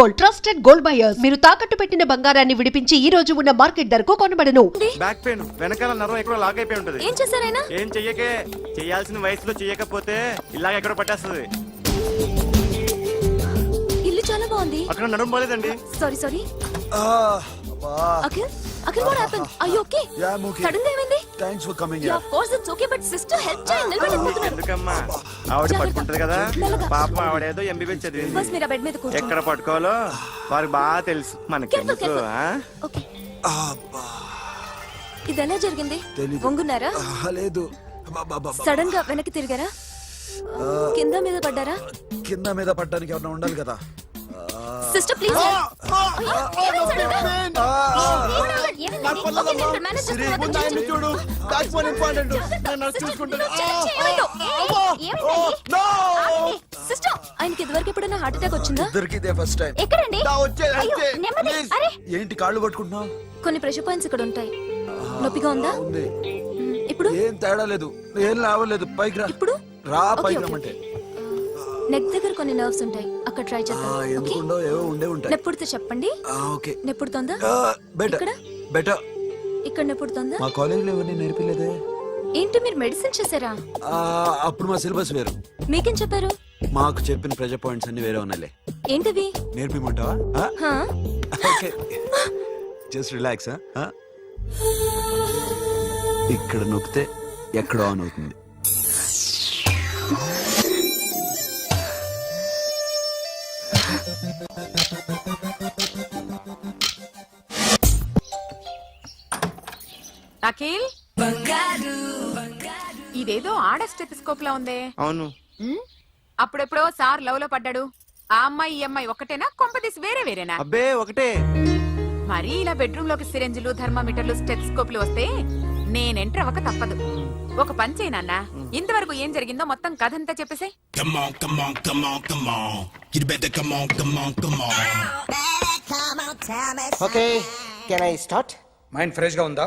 Gold trusted gold buyers మీరు తాకట్టు పెట్టిన బంగారాన్ని విడిపించి ఈ రోజు ఉన్న మార్కెట్ ధరకు కొనబడను. బ్యాక్ పెయిన్ వెనకాల నరం ఎక్కడో లాక్ అయిపోయి ఉంటది. ఏం చేశారైనా ఏం చెయ్యకే? చెయ్యాల్సిన వయసులో చెయ్యకపోతే ఇలాగ ఎక్కడో పట్టేస్తుంది. ఇల్లు చాలా బాగుంది. అక్కడ నడుము పోలేదండి. Sorry sorry Akhil? Akhil what happen I okay Yeah, I'm okay. సడన్గా ఏమైంది thanks for coming ya of course it's okay but sister help చేయండి నిలబడిపోతున్నారు ఎందుకమ్మా? ఆవిడ పట్టుకుంటది కదా? మెల్లగా. పాపం ఆవిడేదో ఎంబీబీ చదివింది బస్ మీరు ఆ బెడ్ మీద కూర్చోండి ఎక్కడ పట్టుకోవాలో వారికి బాగా తెలుసు. మనకెందుకు Careful, ఆ? ఓకే అబ్బా. ఇది ఎలా జరిగింది? తెలీదు. వంగున్నారా? ఆ, లేదు. సడన్గా వెనక్కి తిరిగారా? కింద మీద పడ్డారా? కింద మీద పడ్డానికి ఎవరైనా ఉండాలి కదా? సిస్టర్ ప్లీజ్ చూడు. దాట్స్ వన్ ఇంపార్టెంట్ నేను చూసుకుంటాను సిస్టర్ ఆయనకి ఇదివరకు ఎప్పుడైనా హార్ట్ అటాక్ వచ్చిందా? ఇద్దరికి ఇదే ఫస్ట్ టైం ఎక్కడండి. ఏంటి కాళ్ళు పట్టుకుంటున్నావు? కొన్ని ప్రెషర్ పాయింట్స్ ఇక్కడ ఉంటాయి. నొప్పిగా ఉందా? ఇప్పుడు? ఏం తేడా లేదు. ఏం లావలేదు పైకి రా. ఇప్పుడు? రా పైకి రమ్మంటే. నెక్ దగ్గర కొన్ని నర్వ్స్ ఉంటాయి. అక్కడ ట్రై ఆ, చేద్దాం ఓకే ఎందుకుండో ఏవో ఉండే ఉంటాయి. నెప్పుడుతో చెప్పండి. ఆ, ఓకే. నెప్పుడుతోందా బెటర్ ఇక్కడ? బెటర్ ఇక్కడ నెప్పుడుతోందా మా కాలేజీలో ఎవరిని నేర్పిలేదే? ఏంటి మీరు మెడిసిన్ చేశారా? ఆ, అప్పుడు మా సిలబస్ వేరు. మీకేం చెప్పారు? మాకు చెప్పిన ప్రెజర్ పాయింట్స్ అన్ని వేరే ఉన్నాయిలే. ఏంటివి? నేర్పిమంటావా? హా? ఓకే. జస్ట్ రిలాక్స్ ఇక్కడ నొక్కితే ఎక్కడో ఆన్ అవుతుంది. అఖిల్ ఇదేదో ఆడ స్టెథిస్కోప్ లా ఉందే. అవును. ఉమ్, అప్పుడెప్పుడో సార్ లవ్లో పడ్డాడు. ఆ అమ్మాయి ఈ అమ్మాయి ఒకటేనా కొంపదీసి వేరే వేరేనా? అబ్బే ఒకటే. మరీ ఇలా బెడ్రూమ్లోకి సిరెంజులు థర్మామీటర్లు స్టెథిస్కోప్లు వస్తే నేను ఎంటర్ అవ్వక తప్పదు. ఒక పని చేయి నాన్న. ఇంతవరకు ఏం జరిగిందో మొత్తం కథ అంతా చెప్పేసే. Come on, come on, come on, come on. You better come on, come on, come on. Okay can I start mind ఫ్రెష్గా ఉందా?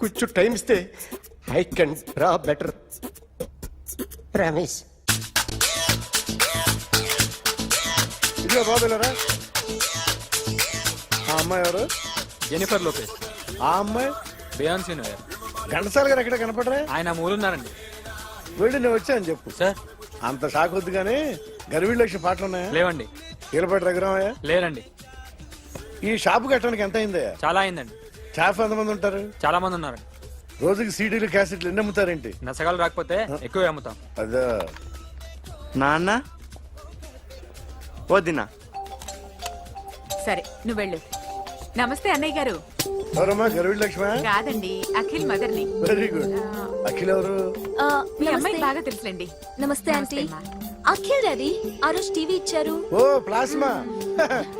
కొంచెం టైం ఇస్తే. I can draw better. Ramesh. ఇదిగో బాబులరా ఆ అమ్మాయి ఎవరు? Jennifer Lopez. ఆ అమ్మాయి? Beyoncé knower. ఘంటసాల గారు ఎక్కడ కనపడరా? ఆయన మూలున్నారండి వెళ్ళి నేను వచ్చాను చెప్పు. సార్. అంత షాక్ వద్దు కానీ గర్వీళ్ళ లక్ష పాటలు ఉన్నాయా? లేవండి. కీలపాటి రఘురామయ్య? లేరండి. ఈ షాపు కట్టడానికి ఎంత అయిందయ్యా? చాలా అయిందండి. షాప్ ఎంతమంది ఉంటారు. చాలా మంది ఉన్నారండి. రోజుకి సీడీలు క్యాసెట్లు ఎన్ని అమ్ముతారేంటి? నసగాలు రాకపోతే ఎక్కువ అమ్ముతాం. అదే. నాన్న? వద్దినా సరే నువ్వు వెళ్ళు. నమస్తే అన్నయ్య గారు. ఎవరమ్మా? గర్వీళ్ళ లక్ష్మ కాదండి అఖిల్ మదర్ని. Very good. అఖిల్ ఎవరు? మీ అమ్మాయి బాగా తెలుసులేండి. నమస్తే ఆంటీ. అమ్మా. అఖిల్ డాడీ ఆ రోజు టీవీ ఇచ్చారు. ఓ ప్లాస్మా.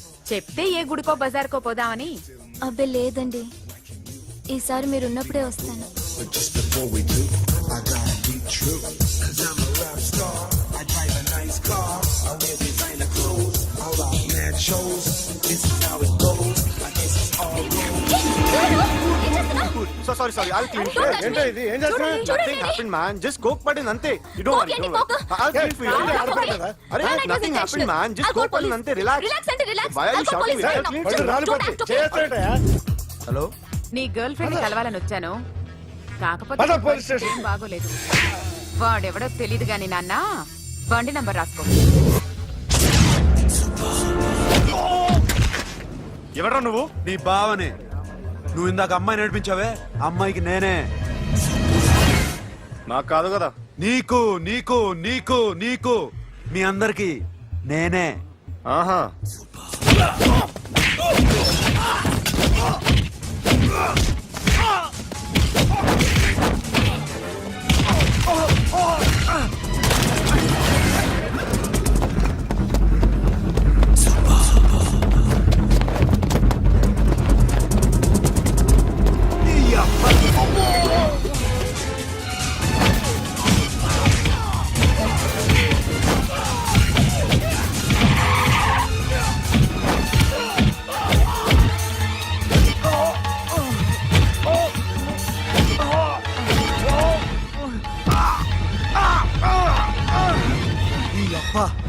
చెప్తే ఏ గుడికో బజార్కో పోదామని? అబ్బే లేదండి. ఈసారి మీరు ఉన్నప్పుడే so sorry sorry I'll clean ఏంటో ఇది? ఏం చేస్తున్నా nothing happen man just coke పడింది అంతే. You don't I'll clean for you? అరే nothing happen man just coke పడింది? అంతే. Relax why are you shouting చేస్తాడయా hello నీ గర్ల్ ఫ్రెండ్ కలవాలని వచ్చాను. కాకపోతే బాగోలేదు. వాడెవడో తెలియదు గాని నాన్న బండి నంబర్ రాసుకో. ఎవడ్రా నువ్వు? నీ బావనే. నువ్వు ఇందాక అమ్మాయి నడిపించావే అమ్మాయికి నేనే. నాకు కాదు కదా. నీకు నీకు నీకు నీకు. మీ అందరికి నేనే. ఆహా.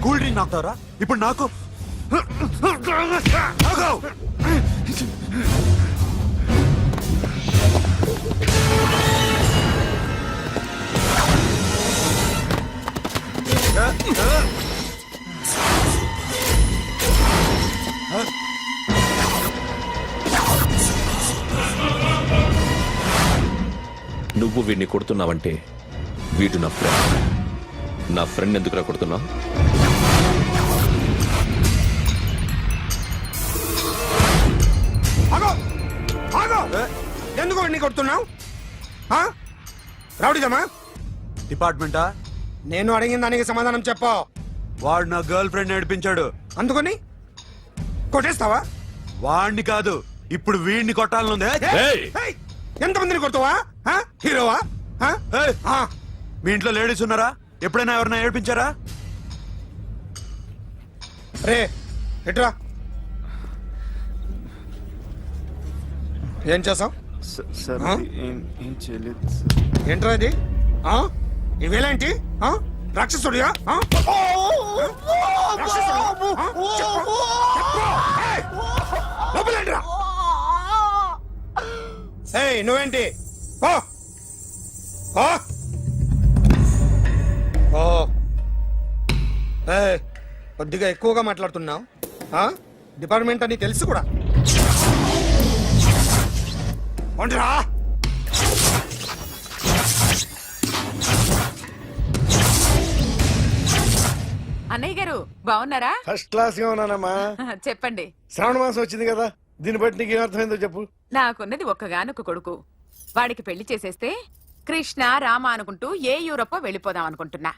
కూల్ డ్రింక్ నాకుతారా ఇప్పుడు నాకు నువ్వు వీడిని కొడుతున్నావంటే వీడు నా ఫ్రెండ్ నా ఫ్రెండ్ ఎందుకురా కొడుతున్నావు? ఎందుకు వాడిని కొడుతున్నావు? రౌడీదమ్మా? డిపార్ట్మెంటా? నేను అడిగిన దానికి సమాధానం చెప్పు. వాడు నా గర్ల్ ఫ్రెండ్ నడిపించాడు. అందుకని కొట్టేస్తావా? వాడిని కాదు ఇప్పుడు వీడిని కొట్టాలనుంది. ఏయ్! ఏయ్! ఎంతమందిని కొడతావా? హీరోవా. మీ ఇంట్లో లేడీస్ ఉన్నారా? ఎప్పుడైనా ఎవరైనా ఏడిపించారా రే ఎట్రా ఏం చేసావు సార్ ఆ? ఏం ఏం చేయలేదు ఏంట్రా ఇది ఆ? ఇవేలాంటి ఆ? రాక్షసుడియా ఆ? రాక్షసుడా? ఆ? చెప్పు. చెప్పు. ఏయ్! నువ్వేంటి ఓ ఓ ఓ. ఏయ్, కొద్దిగా ఎక్కువగా మాట్లాడుతున్నావు? ఆ? డిపార్ట్మెంట్ అని తెలుసు కూడా. అన్నయ్య గారు బాగున్నారా? ఫస్ట్ క్లాస్గా ఉన్నానమ్మా. చెప్పండి. శ్రావణ మాసం వచ్చింది కదా దీన్ని బట్టి నీకు ఏమర్థమైందో చెప్పు. నాకున్నది ఒక్కగానొక్క కొడుకు. వాడికి పెళ్ళి చేసేస్తే కృష్ణ రామ అనుకుంటూ ఏ యూరోపో వెళ్ళిపోదాం అనుకుంటున్నా.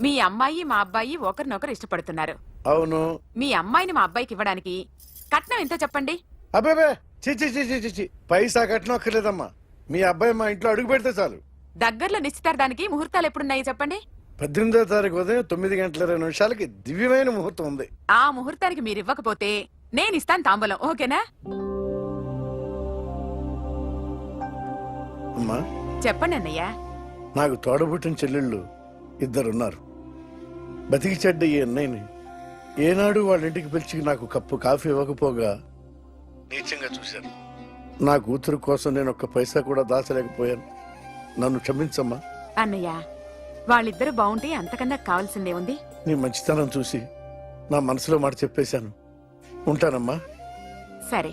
మీ అమ్మాయి మా అబ్బాయి ఒకరినొకరు ఇష్టపడుతున్నారు. అవును. మీ అమ్మాయిని మా అబ్బాయికి ఇవ్వడానికి కట్నం ఎంతో చెప్పండి. అబ్బేబే చిచి చిచి చిచి పైసా కట్నం అక్కర్లేదమ్మా. మీ అబ్బాయి మా ఇంట్లో అడుగు పెడితే చాలు. దగ్గరలో నిశ్చితార్థానికి ముహూర్తాలు ఎప్పుడున్నాయి చెప్పండి? పద్దెనిమిదో తారీఖు ఉదయం తొమ్మిది గంటల ఇరవై నిమిషాలకి దివ్యమైన ముహూర్తం ఉంది. ఆ ముహూర్తానికి మీరు ఇవ్వకపోతే నేను ఇస్తాను తాంబూలం. ఓకేనా? అమ్మా. చెప్పండి అన్నయ్య. నాకు తోడబుట్టిన చెల్లెళ్ళు ఇద్దరున్నారు. బతికి చెడ్డ ఈ అన్నయ్యని ఏనాడు వాళ్ళ ఇంటికి పిలిచి నాకు కప్పు కాఫీ ఇవ్వకపోగా నీచంగా చూశాను. నా కూతురు కోసం నేను ఒక్క పైసా కూడా దాచలేకపోయాను. నన్ను క్షమించమ్మా. అన్నయ్య వాళ్ళిద్దరు బాగుంటే అంతకన్నా కావాల్సిందే ఉంది. నీ మంచితనం చూసి నా మనసులో మాట చెప్పేశాను. ఉంటానమ్మా. సరే.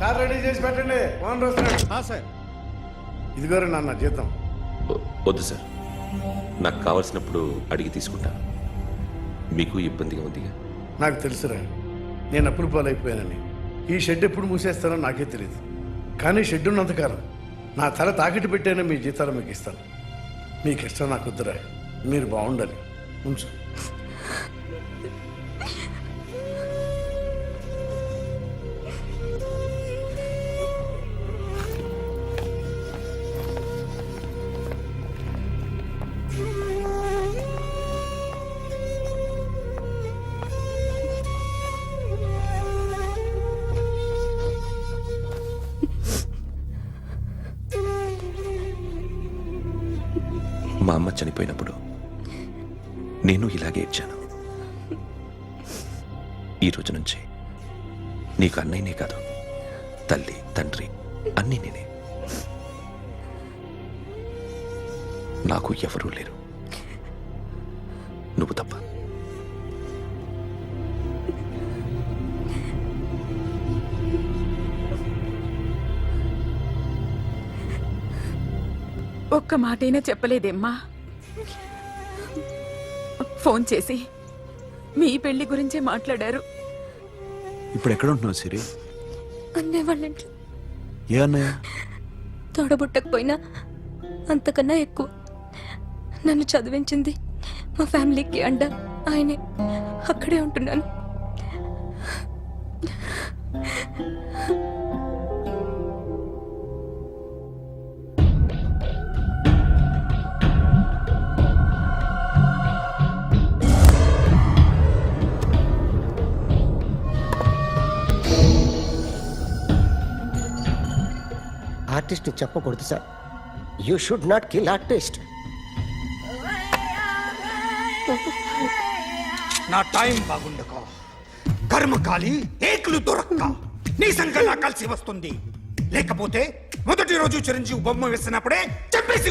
కార్ రెడీ చేసి పెట్టండి. ఓనర్ వస్తున్నాడు సార్. ఇదిగోరా నాన్న జీతం. వద్దు సార్. నాకు కావలసినప్పుడు అడిగి తీసుకుంటాను మీకు ఇబ్బందిగా ఉందిగా? నాకు తెలుసురా. నేను అప్పులు పాలైపోయానని. ఈ షెడ్ ఎప్పుడు మూసేస్తానో నాకే తెలియదు కానీ షెడ్ ఉన్నంతకాలం నా తల తాకిటి పెట్టైనా మీ జీతాలు మీకు ఇస్తాను. మీకు ఇష్టం నాకు వద్దురా. మీరు బాగుండాలి. ఉంచు. మా అమ్మ చనిపోయినప్పుడు నేను ఇలాగే ఇచ్చాను. ఈ రోజు నుంచి నీకు అన్నయ్యనే కాదు తల్లి తండ్రి అన్నీ నేనే. నాకు ఎవరూ లేరు. నువ్వు తప్ప ఒక్క మాటైనా చెప్పలేదేమ్మా. ఫోన్ చేసి మీ పెళ్ళి గురించే మాట్లాడారు. ఇప్పుడు ఎక్కడ ఉంటున్నావు సిరి? అన్నయ్య వాళ్ళ ఇంట్లో ఏ అన్నయ్య? తోడబుట్టకపోయినా అంతకన్నా ఎక్కువ. నన్ను చదివించింది మా ఫ్యామిలీకి అండ. ఆయనే. అక్కడే ఉంటున్నాను. ఆర్టిస్ట్ చెప్పకూడదు sir. You should not kill artist నా టైం బాగుండక. కర్మకాలి ఏకులు దొరక్క. నీ సంకల్లా కలిసి వస్తుంది. లేకపోతే మొదటి రోజు చిరంజీవి బొమ్మ వేసినప్పుడే చెప్పేసి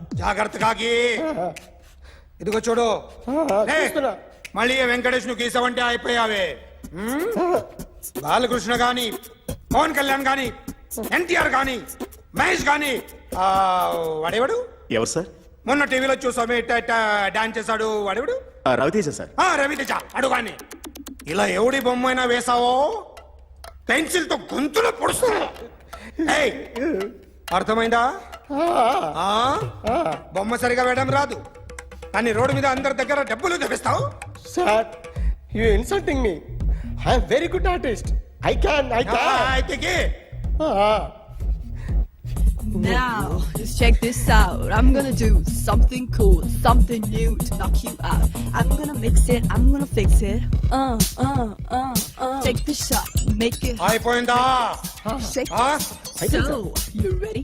జాగ్రత్తగా గీ ఇదిగో చూడు. మళ్ళీ వెంకటేష్ను గీసావంటే అయిపోయావే? బాలకృష్ణ గాని పవన్ కళ్యాణ్ గాని ఎన్టీఆర్ గాని మహేష్ గాని ఆ, వాడేవాడు? ఎవరు సార్? మొన్న టీవీలో చూసామే డాన్స్ చేశాడు. వాడేవాడు? రవితేజ సార్. ఆ, రవితేజ. అడుగాని ఇలా ఎవడి బొమ్మ అయినా వేసావో? పెన్సిల్తో గొంతులో పొడుస్తా ఏయ్, అర్థమైందా? ఆ? బొమ్మ సరిగా వేయడం రాదు కానీ రోడ్డు మీద అందరి దగ్గర డబ్బులు తెప్పిస్తావు sir you insulting me I'm very good artist I can I can అయితే. Now, just check this out. I'm gonna do something cool, something new to knock you out. I'm gonna mix it, I'm gonna fix it. Uh, uh, uh, uh. Take the shot, make it అయిపోయిందా shake. ఆ? So, you ready?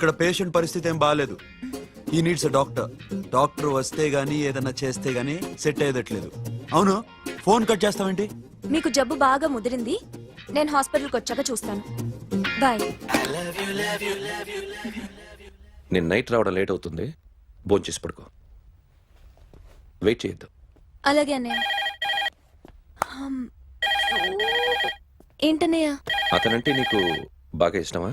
ఇక్కడ patient పరిస్థితి ఏం బాగాలేదు ఈ needs doctor doctor వస్తే గానీ ఏదైనా చేస్తే గానీ సెట్ అయ్యేదట్లేదు. అవును? ఫోన్ కట్ చేస్తావేంటి? మీకు జబ్బు బాగా ముదిరింది. నేను హాస్పిటల్కి వచ్చాక చూస్తాను. బాయ్ నేను నైట్ రావడం లేట్ అవుతుంది. భోంచేసి చేసి పడుకో. వెయిట్ చేయొద్దు. అలాగే అన్నయ్య. హమ్. ఏంటన్నయ్య? అతనంటే నీకు బాగా ఇష్టమా?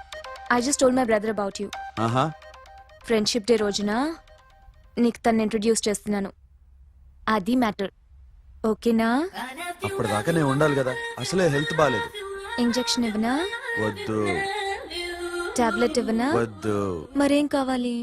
I just told my brother about you ఆహా ఫ్రెండ్షిప్ డే రోజున నీకు తను ఇంట్రడ్యూస్ చేస్తున్నాను. అది మ్యాటర్ ఓకేనా? అప్పటిదాకా నేను ఉండాలి కదా. అసలే హెల్త్ బాగాలేదు ఇంజెక్షన్ ఇవ్వనా? వద్దు. టాబ్లెట్ ఇవ్వనా? వద్దు. మరేం కావాలి?